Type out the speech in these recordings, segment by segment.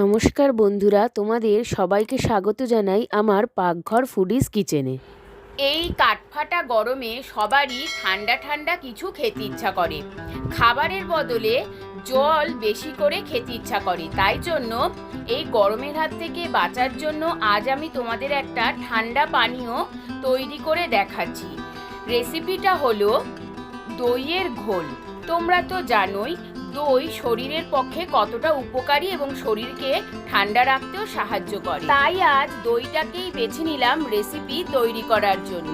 নমস্কার বন্ধুরা, তোমাদের সবাইকে স্বাগত জানাই আমার পাকঘর ফুডিস কিচেনে এই কাঠফাটা গরমে সবারই ঠান্ডা ঠান্ডা কিছু খেতে ইচ্ছা করে। খাবারের বদলে জল বেশি করে খেতে ইচ্ছা করে। তাই জন্য এই গরমের হাত থেকে বাঁচার জন্য আজ আমি তোমাদের একটা ঠান্ডা পানীয় তৈরি করে দেখাচ্ছি। রেসিপিটা হলো দইয়ের ঘোল। তোমরা তো জানোই দই শরীরের পক্ষে কতটা উপকারী এবং শরীরকে ঠান্ডা রাখতেও সাহায্য করে। তাই আজ দইটাকেই বেছে নিলাম রেসিপি তৈরি করার জন্য।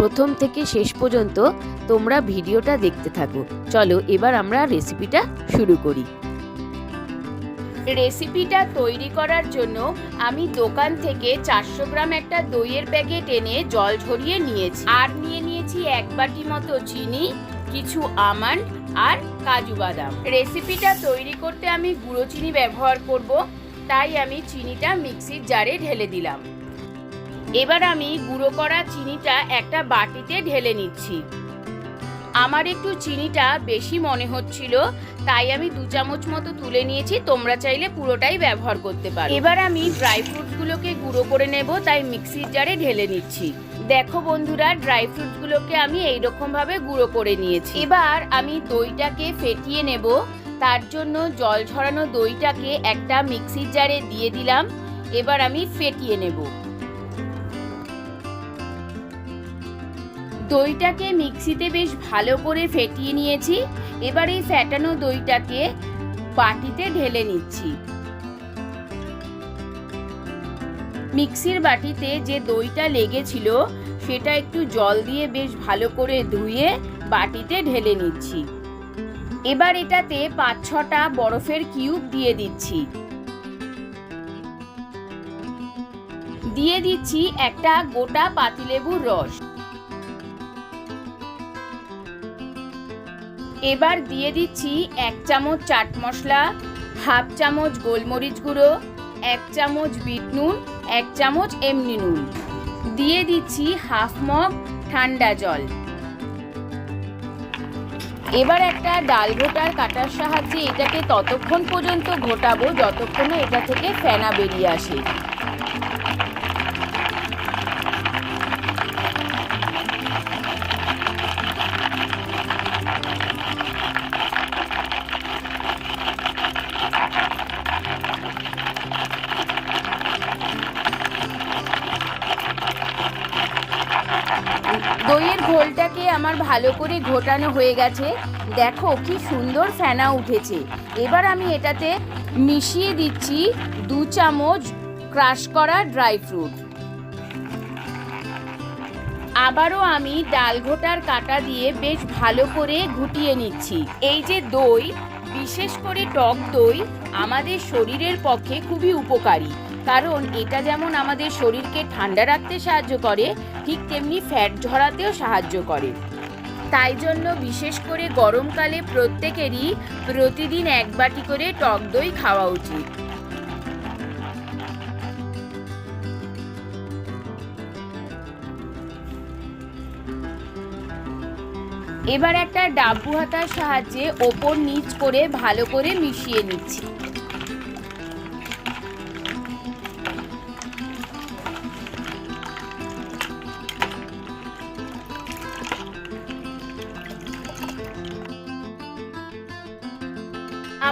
প্রথম থেকে শেষ পর্যন্ত তোমরা ভিডিওটা দেখতে থাকো। চলো এবার আমরা রেসিপিটা শুরু করি। রেসিপিটা তৈরি করার জন্য আমি দোকান থেকে চারশো গ্রাম একটা দইয়ের প্যাকেট এনে জল ঝরিয়ে নিয়েছি। আর নিয়ে নিয়েছি এক বাটি মতো চিনি কিছু আমন্ড আর কাজু বাদাম। রেসিপিটা তৈরি করতে আমি গুঁড়ো চিনি ব্যবহার করব, তাই আমি চিনিটা মিক্সির জারে ঢেলে দিলাম। এবার আমি গুঁড়ো করা চিনিটা একটা বাটিতে ঢেলে নিচ্ছি। আমার একটু চিনিটা বেশি মনে হচ্ছিল, তাই আমি দু চামচ মতো তুলে নিয়েছি, তোমরা চাইলে পুরোটাই ব্যবহার করতে পারো। এবার আমি ড্রাই ফ্রুটসগুলোকে গুঁড়ো করে নেব, তাই মিক্সির জারে ঢেলে নিচ্ছি। দেখো বন্ধুরা, ড্রাই ফ্রুটসগুলোকে আমি এইরকম ভাবে গুঁড়ো করে নিয়েছি। এবার আমি দইটাকে ফেটিয়ে নেব, তার জন্য জল ঝরানো দইটাকে একটা মিক্সির জারে দিয়ে দিলাম, এবার আমি ফেটিয়ে নেব। দইটাকে মিক্সিতে বেশ ভালো করে ফেটিয়ে নিয়েছি। এবার এই ফ্যাটানো দইটাকে বাটিতে ঢেলে নিচ্ছি। মিক্সির বাটিতে যে দইটা লেগেছিল, সেটা একটু জল দিয়ে বেশ ভালো করে ধুয়ে বাটিতে ঢেলে নিচ্ছি। এবার এটাতে পাঁচ ছটা বরফের কিউব দিয়ে দিচ্ছি। দিয়ে দিচ্ছি একটা গোটা পাতিলেবুর রস। এবার দিয়ে দিচ্ছি এক চামচ চাট মশলা, হাফ চামচ গোলমরিচ গুঁড়ো, এক চামচ বিট নুন, এক চামচ এমনি নুন। দিয়ে দিচ্ছি হাফ মগ ঠান্ডা জল। এবার একটা ডাল ঘোটার কাটার সাহায্যে এটাকে ততক্ষণ পর্যন্ত ঘোটাবো, যতক্ষণ এটা থেকে ফেনা বেরিয়ে আসে। দইয়ের ঘোলটাকে আমার ভালো করে ঘোটানো হয়ে গেছে। দেখো কি সুন্দর ফেনা উঠেছে। এবার আমি এটাতে মিশিয়ে দিচ্ছি দু চামচ ক্রাশ করা ড্রাই ফ্রুট। আবারও আমি ডাল ঘোটার কাটা দিয়ে বেশ ভালো করে ঘুটিয়ে নিচ্ছি। এই যে দই, বিশেষ করে টক দই, আমাদের শরীরের পক্ষে খুবই উপকারী। কারণ এটা যেমন আমাদের শরীরকে ঠান্ডা রাখতে সাহায্য করে, ঠিক তেমনি ফ্যাট ঝরাতেও সাহায্য করে। তাই জন্য বিশেষ করে গরমকালে প্রত্যেকেরই প্রতিদিন এক বাটি করে টক দই খাওয়া উচিত। এবার একটা ডাব্বু হাতার সাহায্যে ওপর নিচ করে ভালো করে মিশিয়ে নিচ্ছি।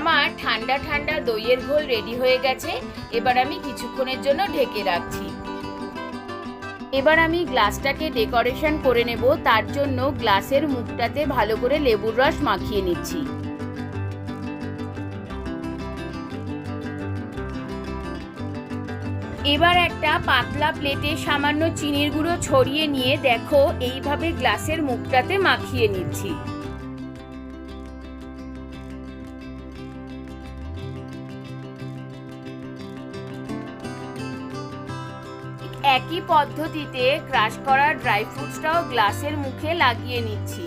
আমার ঠান্ডা ঠান্ডা দইয়ের ঘোল রেডি হয়ে গেছে। এবার আমি কিছুক্ষণের জন্য ঢেকে রাখছি। এবার আমি গ্লাসটাকে ডেকোরেশন করে নেব, তার জন্য গ্লাসের মুখটাতে ভালো করে লেবুর রস মাখিয়ে নিচ্ছি। এবার একটা পাতলা প্লেটে সামান্য চিনির গুঁড়ো ছড়িয়ে নিয়ে দেখো, এইভাবে গ্লাসের মুখটাতে মাখিয়ে নিচ্ছি। একই পদ্ধতিতে ক্রাশ করা ড্রাই ফ্রুটসটাও গ্লাসের মুখে লাগিয়ে নিচ্ছি।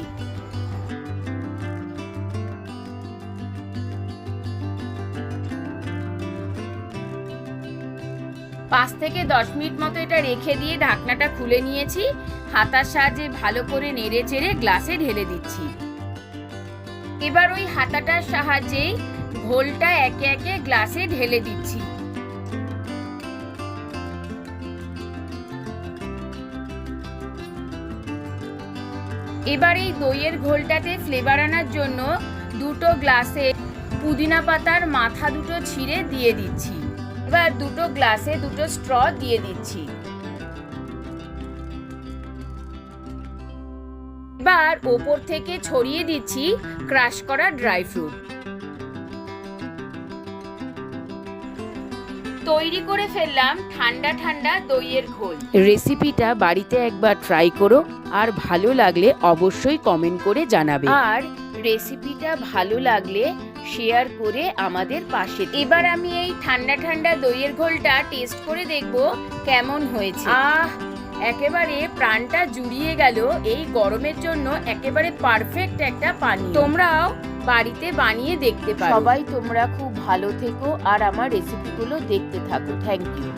পাঁচ থেকে দশ মিনিট মতো এটা রেখে দিয়ে ঢাকনাটা খুলে নিয়েছি। হাতার সাহায্যে ভালো করে নেড়ে চেড়ে গ্লাসে ঢেলে দিচ্ছি। এবার ওই হাতাটার সাহায্যেই ঘোলটা একে একে গ্লাসে ঢেলে দিচ্ছি। এবার এই দইয়ের ঘোলটাতে ফ্লেভার আনার জন্য দুটো গ্লাসে পুদিনা পাতার মাথা দুটো ছিঁড়ে দিয়ে দিচ্ছি। এবার দুটো গ্লাসে দুটো স্ট্র দিয়ে দিচ্ছি। এবার ওপর থেকে ছড়িয়ে দিচ্ছি ক্রাশ করা ড্রাই ফ্রুট তৈরি করে ফেললাম ঠান্ডা ঠান্ডা দইয়ের ঘোল। রেসিপিটা বাড়িতে একবার ট্রাই করো। আর ভালো লাগলে অবশ্যই কমেন্ট করে জানাবে। আর রেসিপিটা ভালো লাগলে শেয়ার করে আমাদের পাশে এবার আমি এই ঠান্ডা ঠান্ডা দইয়ের ঘোলটা টেস্ট করে দেখব কেমন হয়েছে। আহ একেবারে প্রাণটা জুড়িয়ে গেল এই গরমের জন্য একেবারে পারফেক্ট একটা পানি। তোমরাও বাড়িতে বানিয়ে দেখতে পারো। সবাই তোমরা খুব ভালো থেকো আর আমার রেসিপিগুলো দেখতে থাকো। Thank you